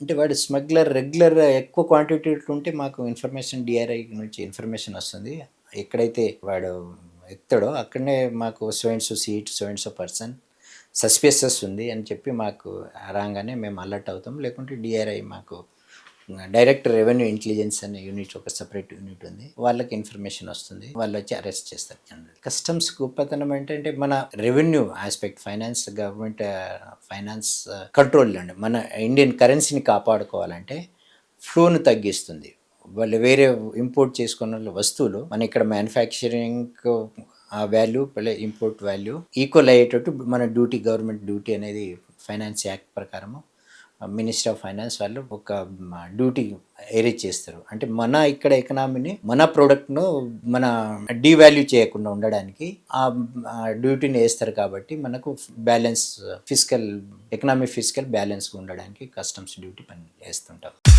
అంటే వాడు smuggler regular ఎక్కువ క్వాంటిటీ ఉంటే మాకు ఇన్ఫర్మేషన్ డిఆర్ఐ నుంచి ఇన్ఫర్మేషన్ వస్తుంది. ఎక్కడైతే వాడు ఎత్తాడో అక్కడనే మాకు సోయిన్స్ సీట్ సోయిన్స్ పర్సన్ సస్పియసెస్ ఉంది అని చెప్పి మాకు రాగానే మేము అలర్ట్ అవుతాం. లేకుంటే డిఆర్ఐ మాకు డైరెక్ట్ రెవెన్యూ ఇంటెలిజెన్స్ అనే యూనిట్ ఒక సపరేట్ యూనిట్ ఉంది. వాళ్ళకి ఇన్ఫర్మేషన్ వస్తుంది. వాళ్ళు వచ్చి అరెస్ట్ చేస్తారు జనరల్ కస్టమ్స్ గొప్పతనం ఏంటంటే మన revenue aspect finance government finance control అండి. మన ఇండియన్ కరెన్సీని కాపాడుకోవాలంటే ఫ్లోను తగ్గిస్తుంది. వాళ్ళు వేరే ఇంపోర్ట్ చేసుకున్న వస్తువులు మన ఇక్కడ మ్యానుఫ్యాక్చరింగ్ ఆ వాల్యూ ఇంపోర్ట్ వాల్యూ ఈక్వల్ అయ్యేటట్టు మన డ్యూటీ గవర్నమెంట్ డ్యూటీ అనేది ఫైనాన్స్ యాక్ట్ ప్రకారము మినిస్టర్ ఆఫ్ ఫైనాన్స్ వాళ్ళు ఒక డ్యూటీ ఏరేజ్ చేస్తారు. అంటే మన ఇక్కడ ఎకనామీని మన ప్రోడక్ట్ను మన డీవాల్యూ చేయకుండా ఉండడానికి ఆ డ్యూటీని వేస్తారు కాబట్టి మనకు బ్యాలెన్స్ ఫిజికల్ ఎకనామిక్ ఫిజికల్ బ్యాలెన్స్గా ఉండడానికి కస్టమ్స్ డ్యూటీ పని వేస్తుంటాం